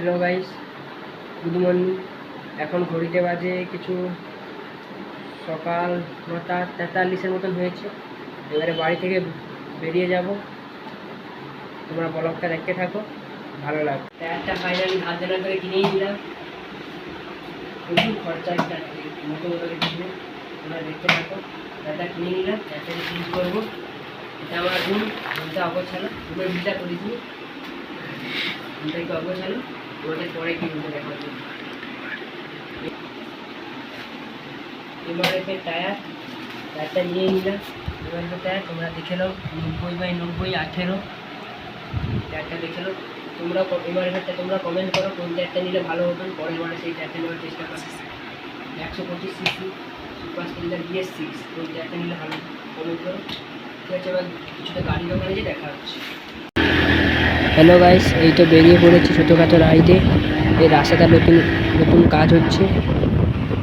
Hello guys good morning এখন ঘড়িতে বাজে কিছু সকাল নটা তেতাল্লিশের মতন হয়েছে। এবারে বাড়ি থেকে বেরিয়ে যাব। তোমরা ব্লগটা দেখতে থাকো, ভালো লাগবে। একটা ফাইনালি ধার দেনা করে কিনেই দিলাম। প্রচুর খরচা একটা মতো মতো কিনে তোমরা দেখতে থাকো একটা কিনে নিলাম একটা চেঞ্জ করব। এটা আমার রুম রুমটা অগোছালো। রুমের বিলটা করেছি। রুমটা একটু অগোছালো তোমাদের পরে কি রুমটা দেখাবো এমআরএফের টায়ার, টায়ারটা নিয়ে নিলাম। এমআরএফের টায়ার, তোমরা দেখে নাও, নব্বই বাই নব্বই, আঠেরো। টায়ারটা দেখে নাও। তোমরা এমআরএফেরটা তোমরা কমেন্ট করো, কোন টায়ারটা নিলে ভালো হতো পরের বারে সেই টায়ারটা নেওয়ার চেষ্টা করো। একশো পঁচিশ CC super Splendor BS six কোন টায়ারটা নিলে ভালো কমেন্ট করো। ঠিক আছে, এবার কিছুটা গাড়ি দোকানে যে দেখা হচ্ছে। হ্যালো গাইস এই তো বেরিয়ে পড়েছি ছোটোখাটো রাইডে এই রাস্তাটা নতুন নতুন কাজ হচ্ছে।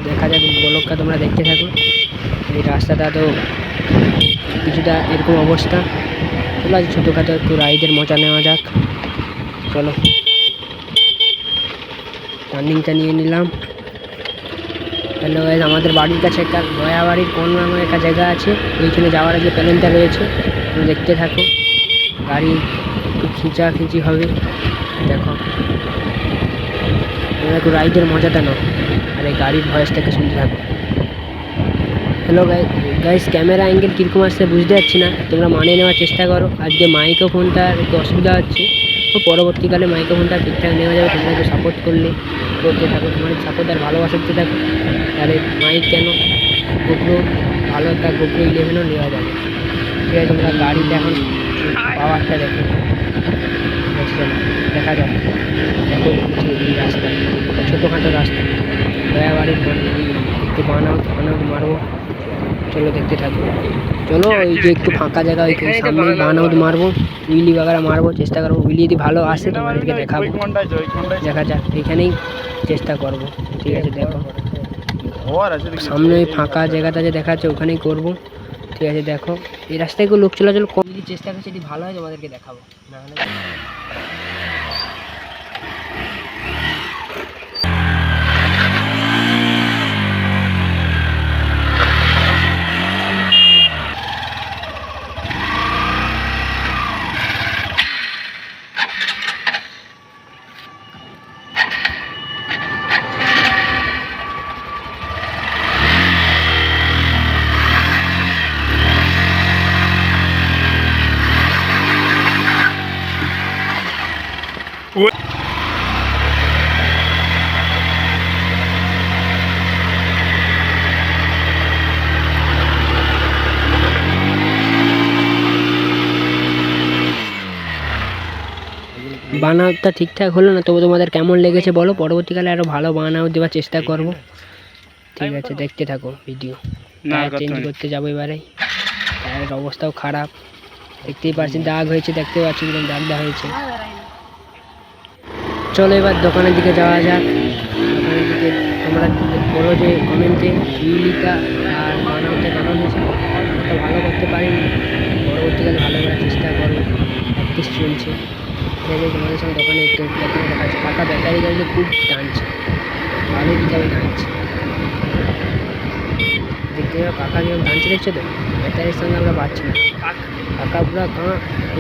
দেখা যাক ব্লগটা তোমরা দেখতে থাকো। এই রাস্তাটা তো কিছুটা এরকম অবস্থা। চলো আজ ছোটোখাটো একটু রাইডের মজা নেওয়া যাক। চলো। টার্নিংটা নিয়ে নিলাম। হ্যালো গাইস আমাদের বাড়ির কাছে একটা নয়া বাড়ির কোন নামে একটা জায়গা আছে। ওইখানে যাওয়ার আগে প্ল্যানটা রয়েছে। দেখতে থাকো। গাড়ি একটু খিঁচাখিচি হবে। দেখো। একটু রাইডের মজাটা নাও। আর এই গাড়ির ভয়েসটাকে শুনতে থাকো। হ্যালো গাইস ক্যামেরা অ্যাঙ্গেল কীরকম আসছে বুঝতে পারছি না। তোমরা মানিয়ে নেওয়ার চেষ্টা করো। আজকে মাইক্রোফোনটার একটু অসুবিধা হচ্ছে। তো পরবর্তীকালে মাইক্রোফোনটা ঠিকঠাক নেওয়া যাবে। তোমরা একটু সাপোর্ট করলে। করতে থাকো। তোমাদের সাপোর্ট আর ভালোবাসা দিতে থাকো। তাহলে মাইক কেন? গোপ্রো ভালো একটা গোপ্রো ইলেভেনও নেওয়া যাবে। ঠিক আছে, তোমরা গাড়িটা এখন পাওয়ারটা দেখো। বুঝতে না দেখা যাক এই রাস্তা ছোটোখাটো রাস্তা। দয়া বাড়ির একটু বানাও বানাও মারবো চলো দেখতে থাকব চলো ওই যে একটু ফাঁকা জায়গা ওই সামনে বানাউট মারবো। উইলি বাগারা মারবো চেষ্টা করব। উইলি যদি ভালো আসে তোমাদেরকে দেখাবো। দেখা যাক এখানেই চেষ্টা করব। ঠিক আছে দেখো। সামনে ওই ফাঁকা জায়গাটা যে দেখা যাচ্ছে ওখানেই করব। ঠিক আছে, দেখো। এই রাস্তায় লোক চলাচল কম চেষ্টা করছে এটি ভালো হয় তোমাদেরকে দেখাবো। নাহলে বানাওটা ঠিকঠাক হলো না? তবু তোমাদের কেমন লেগেছে বলো? পরবর্তীকালে আরও ভালো বানাও দেওয়ার চেষ্টা করব। ঠিক আছে দেখতে থাকো ভিডিও টায়ার চেঞ্জ করতে যাব এবারে। টায়ারের অবস্থাও খারাপ। দেখতেই পাচ্ছি দাগ হয়েছে দেখতে পাচ্ছি কীরকম দাগ দাগ হয়েছে। চলো এবার দোকানের দিকে যাওয়া যাক। দোকানের দিকে তোমরা বলো যে কমেন্টে ইউলিকা আর বানাওতে কেমন হয়েছে? ভালো করতে পারিনি। পরবর্তীকালে ভালো করার চেষ্টা করব প্র্যাকটিস চলছে। দেখে তোমাদের সঙ্গে দোকানে একটু দোকানে দেখা যাচ্ছে পাকা ব্যাটারি গাড়িতে খুব টানছে। ভালো হিসাবে টানছে। দেখতে যাও কাকা যেরকম টানছে, দেখছ তো? ব্যাটারির সঙ্গে আমরা পাচ্ছি না। কাকা পুরো কাঁ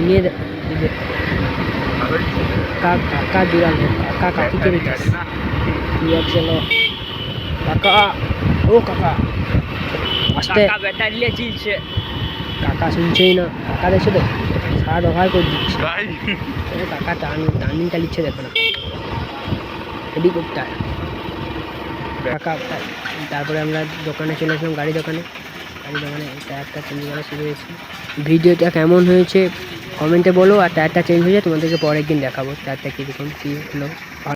নিয়ে দিবে। কাকা কাকা জুড়াল কাকা কাকিকে দিতাস কি আছে লো কাকা ও কাকা। আস্তে। ব্যাটারি চিলছে কাকা শুনছেই না কাকা দেখছ তো? সারা ব্যবহার করে দিচ্ছে। কাকা টান টার্নিং চালিচ্ছে দেখো না। হেলিকপ্টার কাকা তারপরে আমরা দোকানে চলে আসলাম গাড়ি দোকানে। গাড়ি দোকানে টায়ারটা চেঞ্জ করা শুরু হয়েছে। ভিডিওটা কেমন হয়েছে কমেন্টে বলো আর টায়ারটা চেঞ্জ হয়ে যায় তোমাদেরকে পরের দিন দেখাবো। টায়ারটা কীরকম কী হলো?